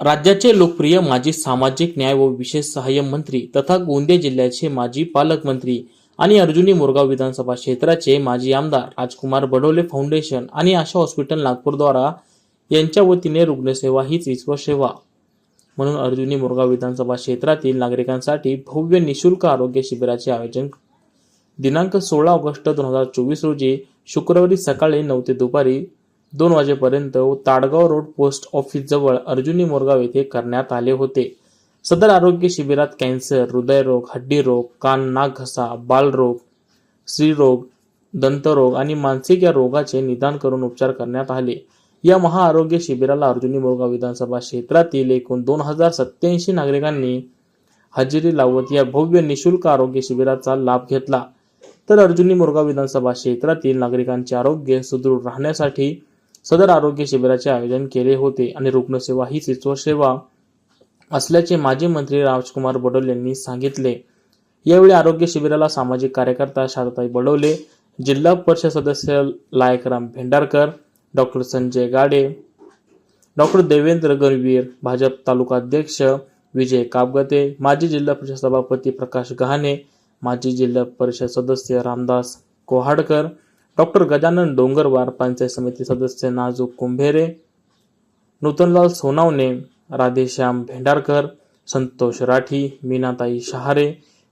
राज्याचे लोकप्रिय माजी सामाजिक न्याय व विशेष सहाय्य मंत्री तथा गोंदिया जिल्ह्याचे माजी पालकमंत्री आणि अर्जुनी मोरगाव विधानसभा क्षेत्राचे माजी आमदार राजकुमार बडोले फाउंडेशन आणि आशा हॉस्पिटल नागपूरद्वारा यांच्या वतीने रुग्णसेवा हीच ईश्वर सेवा. म्हणून अर्जुनी मोरगाव विधानसभा क्षेत्रातील नागरिकांसाठी भव्य निशुल्क आरोग्य शिबिराचे आयोजन दिनांक सोळा ऑगस्ट दोन हजार चोवीस रोजी शुक्रवारी सकाळी नऊ ते दुपारी दोन वाजेपर्यंत ताडगाव रोड पोस्ट ऑफिस जवळ अर्जुनी मोरगाव येथे करण्यात आले होते. सदर आरोग्य शिबिरात कॅन्सर हृदयरोग हड्डीरोग कान नाक घसा बालरोग स्त्रीरोग दंतरोग आणि मानसिक या रोगाचे निदान करून उपचार करण्यात आले. या महाआरोग्य शिबिराला अर्जुनी मोरगाव विधानसभा क्षेत्रातील एकूण दोन हजार सत्याऐंशी नागरिकांनी हजेरी लावत या भव्य निशुल्क आरोग्य शिबिराचा लाभ घेतला. तर अर्जुनी मोरगाव विधानसभा क्षेत्रातील नागरिकांचे आरोग्य सुदृढ राहण्यासाठी सदर आरोग्य शिबिराचे आयोजन केले होते आणि रुग्णसेवा हीच सेवा असल्याचे माजी मंत्री राजकुमार बडोल यांनी सांगितले. यावेळी आरोग्य शिबिराला सामाजिक कार्यकर्ता शारदाई बडोले जिल्हा परिषद सदस्य लायकराम भेंडारकर डॉक्टर संजय गाडे डॉक्टर देवेंद्र गरवीर भाजप तालुका अध्यक्ष विजय कापगते माजी जिल्हा परिषद सभापती प्रकाश गहाणे माजी जिल्हा परिषद सदस्य रामदास कोहाडकर डॉक्टर गजानन डोंगरवार पंचायत समिती सदस्य नाजूक कुंभेरे नूतनलाल सोनावणे राधेश्याम भेंडारकर संतोष राठी मीनाताई शहारे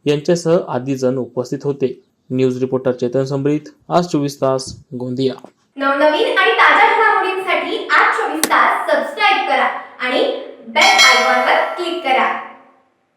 यांच्यासह आदी जण उपस्थित होते. न्यूज रिपोर्टर चेतन समरीत आज चोवीस तास गोंदिया. नवनवीन आणि ताज्या घडामोडींसाठी आज चोवीस तास सबस्क्राईब करा आणि